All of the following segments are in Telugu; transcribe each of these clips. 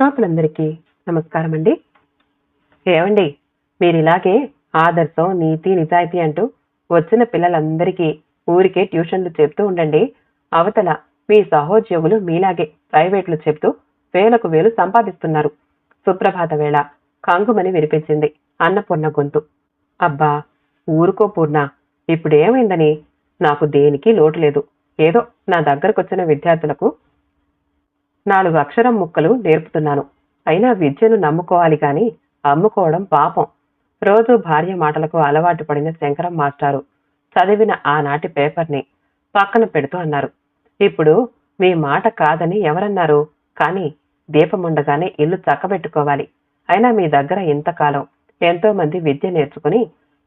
శ్రోతలందరికీ నమస్కారం అండి ఏమండి మీరు ఇలాగే ఆదర్శం నీతి నిజాయితీ అంటూ వచ్చిన పిల్లలందరికీ ఊరికే ట్యూషన్లు చెప్తూ ఉండండి. అవతల మీ సహోద్యోగులు మీలాగే ప్రైవేట్లు చెప్తూ వేలకు వేలు సంపాదిస్తున్నారు. సుప్రభాత వేళ కంగుమని వినిపించింది అన్నపూర్ణ గొంతు. అబ్బా ఊరుకో పూర్ణ ఇప్పుడేమైందని? నాకు దేనికి లోటు లేదు. ఏదో నా దగ్గరకొచ్చిన విద్యార్థులకు నాలుగు అక్షరం ముక్కలు నేర్పుతున్నాను. అయినా విద్యను నమ్ముకోవాలి కానీ అమ్ముకోవడం పాపం. రోజు భార్య మాటలకు అలవాటు పడిన శంకరం మాస్టారు. చదివిన ఆనాటి పేపర్ని పక్కన పెడుతూ అన్నారు. ఇప్పుడు మీ మాట కాదని ఎవరన్నారు? కానీ దీపం ఉండగానే ఇల్లు చక్కబెట్టుకోవాలి. అయినా మీ దగ్గర ఇంతకాలం ఎంతోమంది విద్య నేర్చుకుని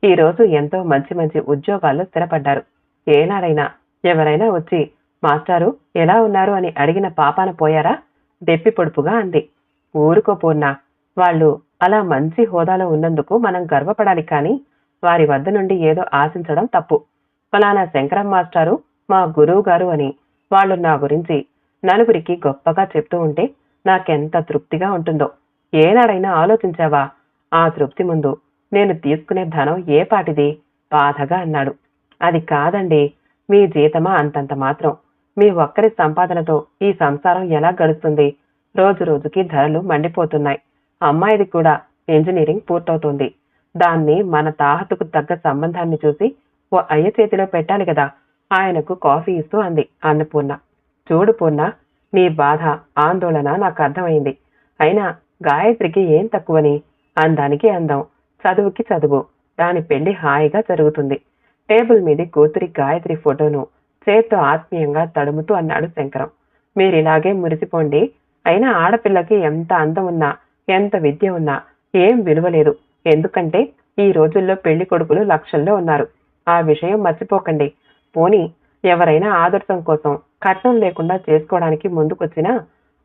ఈరోజు ఎంతో మంచి మంచి ఉద్యోగాల్లో స్థిరపడ్డారు. ఏనాడైనా ఎవరైనా వచ్చి మాస్టారు ఎలా ఉన్నారు? అని అడిగిన పాపాన పోయారా? దెప్పి పొడుపుగా అంది. ఊరుకో పూర్ణ. వాళ్ళు అలా మంచి హోదాలో ఉన్నందుకు మనం గర్వపడాలి కానీ వారి వద్ద నుండి ఏదో ఆశించడం తప్పు. ఫలానా శంకరం మాస్టారు మా గురువు గారు అని వాళ్ళు నా గురించి నలుగురికి గొప్పగా చెప్తూ ఉంటే నాకెంత తృప్తిగా ఉంటుందో. ఏనాడైనా ఆలోచించావా? ఆ తృప్తి ముందు నేను తీసుకునే ధనం ఏ పాటిది? బాధగా అన్నాడు. అది కాదండి మీ జీతమా అంతంత మాత్రం. మీ ఒక్కరి సంపాదనతో ఈ సంసారం ఎలా గడుస్తుంది? రోజు రోజుకి ధరలు మండిపోతున్నాయి. అమ్మాయిది కూడా ఇంజనీరింగ్ పూర్తవుతుంది. దాన్ని మన తాహతుకు తగ్గ సంబంధాన్ని చూసి ఓ అయ్య చేతిలో పెట్టాలి కదా. ఆయనకు కాఫీ ఇస్తూ అంది అన్నపూర్ణ. చూడు పూర్ణ నీ బాధ ఆందోళన నాకు అర్థమైంది. అయినా గాయత్రికి ఏం తక్కువని? అందానికి అందం. చదువుకి చదువు. దాని పెళ్ళి హాయిగా జరుగుతుంది. టేబుల్ మీది కూతురి గాయత్రి ఫోటోను చేత్తో ఆత్మీయంగా తడుముతూ అన్నాడు శంకరం. మీరిలాగే మురిసిపోండి. అయినా ఆడపిల్లకి ఎంత అందం ఉన్నా ఎంత విద్య ఉన్నా ఏం విలువలేదు. ఎందుకంటే ఈ రోజుల్లో పెళ్ళి కొడుకులు లక్షల్లో ఉన్నారు. ఆ విషయం మర్చిపోకండి. పోనీ ఎవరైనా ఆదర్శం కోసం కట్నం లేకుండా చేసుకోవడానికి ముందుకొచ్చినా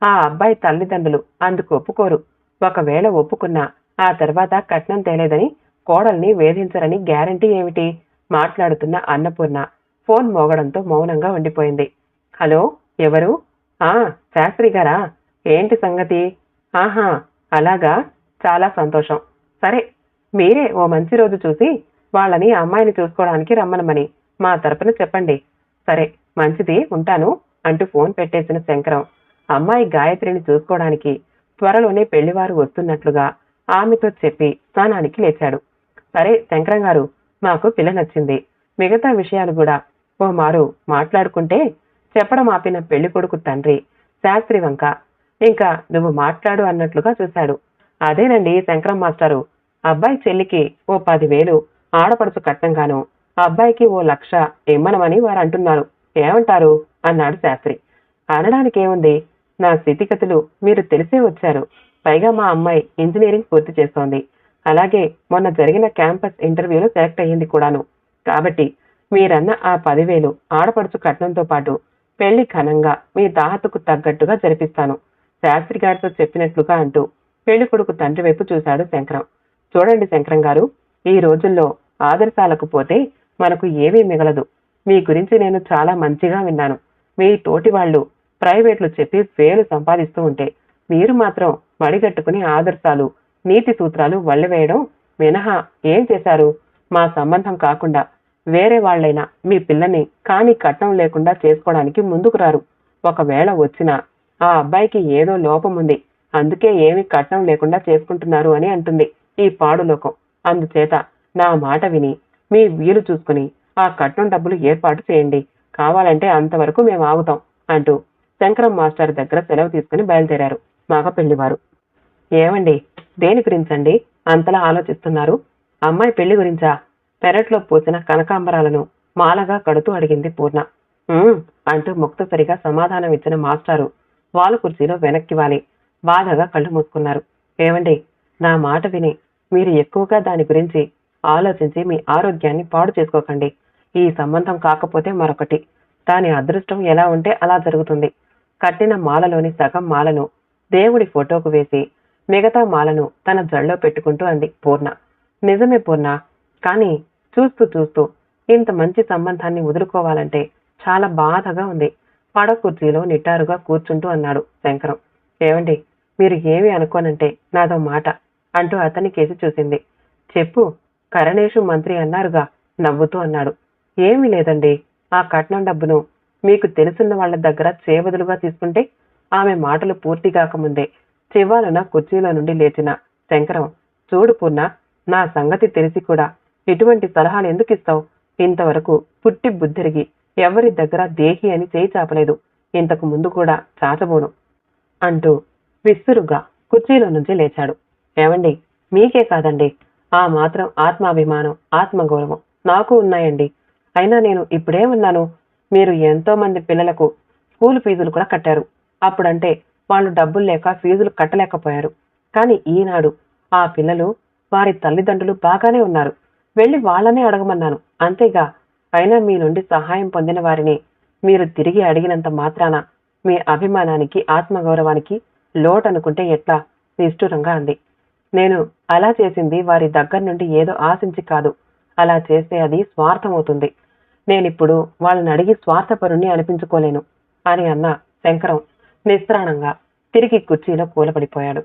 ఆ అబ్బాయి తల్లిదండ్రులు అందుకు ఒప్పుకోరు. ఒకవేళ ఒప్పుకున్నా ఆ తర్వాత కట్నం తేలేదని కోడల్ని వేధించరని గ్యారంటీ ఏమిటి? మాట్లాడుతున్న అన్నపూర్ణ ఫోన్ మోగడంతో మౌనంగా ఉండిపోయింది. హలో ఎవరు? ఆ శాస్త్రి గారా? ఏంటి సంగతి? ఆహా అలాగా చాలా సంతోషం. సరే మీరే ఓ మంచి రోజు చూసి వాళ్ళని అమ్మాయిని చూసుకోవడానికి రమ్మనమని మా తరపున చెప్పండి. సరే మంచిది ఉంటాను అంటూ ఫోన్ పెట్టేసిన శంకరం. అమ్మాయి గాయత్రిని చూసుకోవడానికి త్వరలోనే పెళ్ళివారు వస్తున్నట్లుగా ఆమెతో చెప్పి స్నానానికి లేచాడు. సరే శంకరం గారు మాకు పిల్ల నచ్చింది. మిగతా విషయాలు కూడా ఓ మారు మాట్లాడుకుంటే చెప్పడం ఆపిన పెళ్ళి కొడుకు తండ్రి శాస్త్రి వంక ఇంకా నువ్వు మాట్లాడు అన్నట్లుగా చూశాడు. అదేనండి శంకరం మాస్టారు అబ్బాయి చెల్లికి ఓ పదివేలు ఆడపడుచు కట్టంగాను అబ్బాయికి ఓ లక్ష ఇమ్మనమని వారు అంటున్నారు ఏమంటారు? అన్నాడు శాస్త్రి. అనడానికి ఏముంది నా స్థితిగతులు మీరు తెలిసే వచ్చారు. పైగా మా అమ్మాయి ఇంజనీరింగ్ పూర్తి చేస్తోంది. అలాగే మొన్న జరిగిన క్యాంపస్ ఇంటర్వ్యూలో సెలెక్ట్ అయ్యింది కూడాను. కాబట్టి మీరన్న ఆ పదివేలు ఆడపడుచు కట్నంతో పాటు పెళ్ళి ఘనంగా మీ దాహతకు తగ్గట్టుగా జరిపిస్తాను. శాస్త్రి గారితో చెప్పినట్లుగా అంటూ పెళ్ళి కొడుకు తండ్రి వైపు చూశాడు శంకరం. చూడండి శంకరం గారు ఈ రోజుల్లో ఆదర్శాలకు పోతే మనకు ఏమీ మిగలదు. మీ గురించి నేను చాలా మంచిగా విన్నాను. మీ తోటి వాళ్ళు ప్రైవేట్లు చెప్పి వేలు సంపాదిస్తూ ఉంటే మీరు మాత్రం మడిగట్టుకుని ఆదర్శాలు నీతి సూత్రాలు వల్లెవేయడం మినహా ఏం చేశారు? మా సంబంధం కాకుండా వేరే వాళ్ళైనా మీ పిల్లని కాని కట్నం లేకుండా చేసుకోవడానికి ముందుకు రారు. ఒకవేళ వచ్చినా ఆ అబ్బాయికి ఏదో లోపం ఉంది. అందుకే ఏమి కట్నం లేకుండా చేసుకుంటున్నారు అని అంటుంది ఈ పాడులోకం. అందుచేత నా మాట విని మీ వీలు చూసుకుని ఆ కట్నం డబ్బులు ఏర్పాటు చేయండి. కావాలంటే అంతవరకు మేము ఆగుతాం అంటూ శంకరం మాస్టర్ దగ్గర సెలవు తీసుకుని బయలుదేరారు మగ పెళ్ళివారు ఏమండి? దేని గురించండి? అంతలా ఆలోచిస్తున్నారు? అమ్మాయి పెళ్ళి గురించా? పెరట్లో పూసిన కనకాంబరాలను మాలగా కడుతూ అడిగింది పూర్ణ. "ఉమ్" అంటూ ముక్తసరిగా సమాధానం ఇచ్చిన మాస్టారు వాలు కుర్చీలో వెనక్కి వాలి. బాధగా కళ్ళు మూసుకున్నారు. ఏమండి నా మాట విని మీరు ఎక్కువగా దాని గురించి ఆలోచించి మీ ఆరోగ్యాన్ని పాడు చేసుకోకండి. ఈ సంబంధం కాకపోతే మరొకటి. దాని అదృష్టం ఎలా ఉంటే అలా జరుగుతుంది. కట్టిన మాలలోని సగం మాలను దేవుడి ఫోటోకు వేసి మిగతా మాలను తన జడలో పెట్టుకుంటూ అంది పూర్ణ. నిజమే పూర్ణ కానీ చూస్తూ చూస్తూ ఇంత మంచి సంబంధాన్ని వదులుకోవాలంటే చాలా బాధగా ఉంది. పడ కుర్చీలో నిట్టారుగా కూర్చుంటూ అన్నాడు శంకరం. ఏమండి మీరు ఏమి అనుకోనంటే నాదో మాట అంటూ అతని కేసి చూసింది. చెప్పు కరణేషు మంత్రి అన్నారుగా నవ్వుతూ అన్నాడు. ఏమీ లేదండి ఆ కట్నం డబ్బును మీకు తెలుసున్న వాళ్ళ దగ్గర చేబదులుగా తీసుకుంటే ఆమె మాటలు పూర్తి కాకముందే చివాలన కుర్చీలో నుండి లేచిన శంకరం చూడు పూర్ణ నా సంగతి తెలిసి కూడా ఇటువంటి సలహాలు ఎందుకు ఇస్తావు? ఇంతవరకు పుట్టి బుద్ధిరిగి ఎవరి దగ్గర దేహి అని చేయి చాపలేదు. ఇంతకు ముందు కూడా చాచబోను అంటూ విస్తురుగా కుర్చీలో నుంచి లేచాడు. ఏమండి మీకే కాదండి. ఆ మాత్రం ఆత్మాభిమానం ఆత్మగౌరవం నాకు ఉన్నాయండి. అయినా నేను ఇప్పుడేమన్నాను మీరు ఎంతో మంది పిల్లలకు స్కూల్ ఫీజులు కూడా కట్టారు. అప్పుడంటే వాళ్ళు డబ్బులు లేక ఫీజులు కట్టలేకపోయారు. కానీ ఈనాడు ఆ పిల్లలు వారి తల్లిదండ్రులు బాగానే ఉన్నారు. వెళ్ళి వాళ్ళనే అడగమన్నాను. అంతేగా పైన మీ నుండి సహాయం పొందిన వారిని మీరు తిరిగి అడిగినంత మాత్రాన మీ అభిమానానికి ఆత్మగౌరవానికి లోటు అనుకుంటే ఎట్లా? నిష్ఠురంగా అంది. నేను అలా చేసింది వారి దగ్గర నుండి ఏదో ఆశించి కాదు. అలా చేస్తే అది స్వార్థమవుతుంది. నేనిప్పుడు వాళ్ళని అడిగి స్వార్థపరుణ్ణి అనిపించుకోలేను అని అన్న శంకరం నిస్త్రాణంగా తిరిగి కుర్చీలో కూలపడిపోయాడు.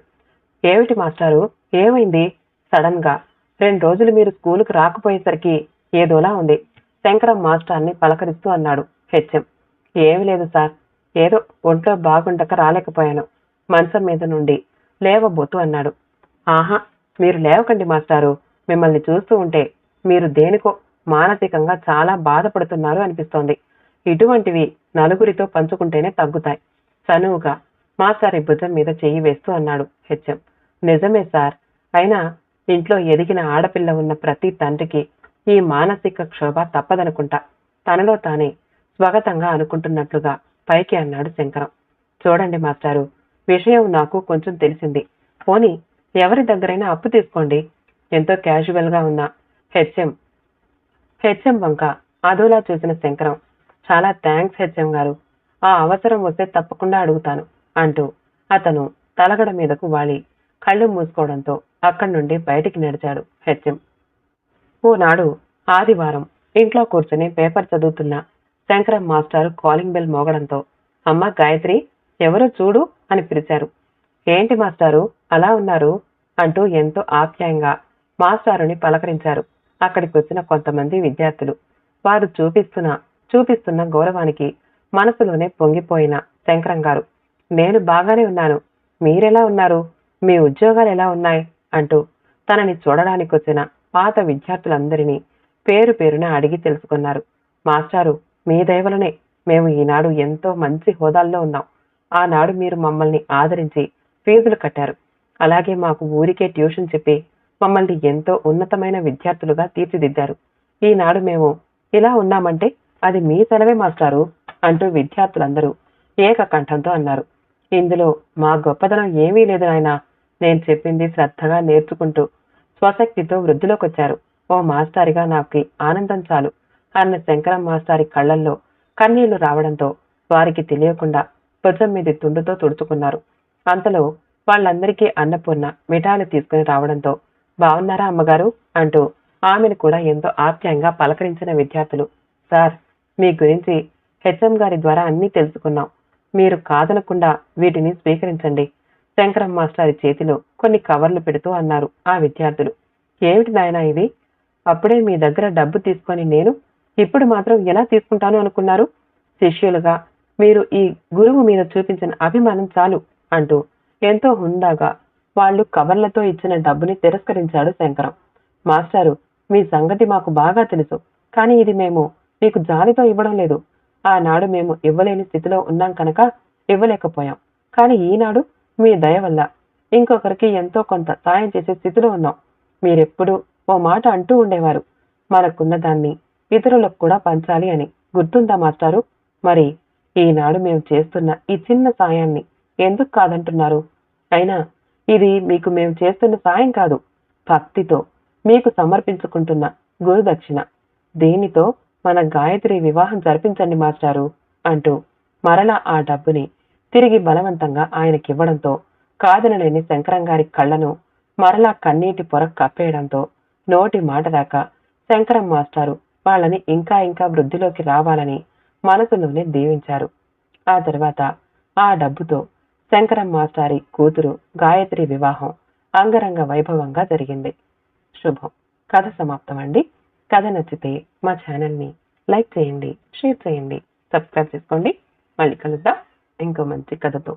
ఏమిటి మాస్టారు? ఏమైంది? సడన్గా రెండు రోజులు మీరు స్కూలుకు రాకపోయేసరికి ఏదోలా ఉంది. శంకరం మాస్టర్ని పలకరిస్తూ అన్నాడు. హెచ్ఎం. ఏమి లేదు సార్. ఏదో ఒంట్లో బాగుండక రాలేకపోయాను. మంచం మీద నుండి లేవబోతూ అన్నాడు. ఆహా మీరు లేవకండి మాస్టారు. మిమ్మల్ని చూస్తూ ఉంటే మీరు దేనికో మానసికంగా చాలా బాధపడుతున్నారు అనిపిస్తోంది. ఇటువంటివి నలుగురితో పంచుకుంటేనే తగ్గుతాయి. చనువుగా మాస్టారి భుజం మీద చెయ్యి వేస్తూ అన్నాడు హెచ్ఎం. నిజమే సార్. అయినా ఇంట్లో ఎదిగిన ఆడపిల్ల ఉన్న ప్రతి తండ్రికి ఈ మానసిక క్షోభ తప్పదనుకుంటా. తనలో తానే స్వాగతంగా అనుకుంటున్నట్లుగా పైకి అన్నాడు శంకరం. చూడండి మాస్టారు విషయం నాకు కొంచెం తెలిసింది. పోనీ ఎవరి దగ్గరైనా అప్పు తీసుకోండి. ఎంతో క్యాజువల్గా ఉన్న హెచ్ఎం హెచ్ఎం వంక అదోలా చూసిన శంకరం. చాలా థ్యాంక్స్ హెచ్ఎం గారు. ఆ అవసరం వస్తే తప్పకుండా అడుగుతాను అంటూ అతను తలగడ మీదకు వాలి. కళ్ళు మూసుకోవడంతో అక్కడి నుండి బయటికి నడిచాడు హెచ్ఎం. ఓనాడు ఆదివారం ఇంట్లో కూర్చుని పేపర్ చదువుతున్న శంకరం మాస్టారు కాలింగ్ బెల్ మోగడంతో అమ్మ గాయత్రి ఎవరో చూడు అని పిలిచారు. ఏంటి మాస్టారు? అలా ఉన్నారు? అంటూ ఎంతో ఆప్యాయంగా మాస్టారుని పలకరించారు. అక్కడికి వచ్చిన కొంతమంది విద్యార్థులు వారు చూపిస్తున్న చూపిస్తున్న గౌరవానికి మనసులోనే పొంగిపోయిన శంకరం గారు. నేను బాగానే ఉన్నాను. మీరెలా ఉన్నారు? మీ ఉద్యోగాలు ఎలా ఉన్నాయి? అంటూ తనని చూడడానికి వచ్చిన పాత విద్యార్థులందరినీ పేరు పేరున అడిగి తెలుసుకున్నారు. మాస్టారు మీ దయవలనే మేము ఈనాడు ఎంతో మంచి హోదాల్లో ఉన్నాం. ఆనాడు మీరు మమ్మల్ని ఆదరించి ఫీజులు కట్టారు. అలాగే మాకు ఊరికే ట్యూషన్ చెప్పి మమ్మల్ని ఎంతో ఉన్నతమైన విద్యార్థులుగా తీర్చిదిద్దారు. ఈనాడు మేము ఇలా ఉన్నామంటే అది మీ సెలవే మాస్టారు అంటూ విద్యార్థులందరూ ఏకకంఠంతో అన్నారు. ఇందులో మా గొప్పదనం ఏమీ లేదు నాయనా. నేను చెప్పింది శ్రద్ధగా నేర్చుకుంటూ స్వశక్తితో వృద్ధిలోకి వచ్చారు ఓ మాస్టారిగా నాకు ఆనందం చాలు. అన్న శంకరం మాస్టారి కళ్ళల్లో కన్నీళ్ళు రావడంతో వారికి తెలియకుండా భుజం మీద తుండుతో తుడుచుకున్నారు. అంతలో వాళ్ళందరికీ అన్నపూర్ణ మిఠాయిలు తీసుకుని రావడంతో బాగున్నారా అమ్మగారు? అంటూ ఆమెను కూడా ఎంతో ఆప్యాయంగా పలకరించిన విద్యార్థులు సార్ మీ గురించి హెచ్ఎం గారి ద్వారా అన్నీ తెలుసుకున్నాం. మీరు కాదనకుండా వీటిని స్వీకరించండి. శంకరం మాస్టారి చేతిలో కొన్ని కవర్లు పెడుతూ అన్నారు ఆ విద్యార్థులు. ఏమిటి నాయనా ఇది? అప్పుడే మీ దగ్గర డబ్బు తీసుకొని నేను ఇప్పుడు మాత్రం ఎలా తీసుకుంటాను అనుకున్నారు? శిష్యులుగా మీరు ఈ గురువు మీద చూపించిన అభిమానం చాలు అంటూ ఎంతో హుందాగా వాళ్ళు కవర్లతో ఇచ్చిన డబ్బుని తిరస్కరించాడు శంకరం. మాస్టారు మీ సంగతి మాకు బాగా తెలుసు కానీ ఇది మేము మీకు జాలితో ఇవ్వడం లేదు. ఆనాడు మేము ఇవ్వలేని స్థితిలో ఉన్నాం కనుక ఇవ్వలేకపోయాం. కానీ ఈనాడు మీ దయ వల్ల. ఇంకొకరికి ఎంతో కొంత సాయం చేసే స్థితిలో ఉన్నాం. మీరెప్పుడూ ఓ మాట అంటూ ఉండేవారు. మనకున్న దాన్ని ఇతరులకు కూడా పంచాలి అని గుర్తుందా మాస్టారు? మరి ఈనాడు మేము చేస్తున్న ఈ చిన్న సాయాన్ని ఎందుకు కాదంటున్నారు? అయినా ఇది మీకు మేము చేస్తున్న సాయం కాదు. భక్తితో మీకు సమర్పించుకుంటున్న గురుదక్షిణ. దీనితో మన గాయత్రి వివాహం జరిపించండి మాస్టారు అంటూ మరలా ఆ డబ్బుని తిరిగి బలవంతంగా ఆయనకివ్వడంతో కాదనలేని శంకరంగారి కళ్ళను మరలా కన్నీటి పొర కప్పేయడంతో నోటి మాట దాకా శంకరం మాస్టారు వాళ్ళని ఇంకా ఇంకా వృద్ధిలోకి రావాలని మనసులోనే దీవించారు. ఆ తర్వాత ఆ డబ్బుతో శంకరం మాస్టారి కూతురు గాయత్రి వివాహం అంగరంగ వైభవంగా జరిగింది. శుభం. కథ సమాప్తం అండి కథ నచ్చితే మా ఛానల్ని లైక్ చేయండి షేర్ చేయండి సబ్స్క్రైబ్ చేసుకోండి. మళ్ళీ కలుద్దాం. ఇంకో మంచి కథతో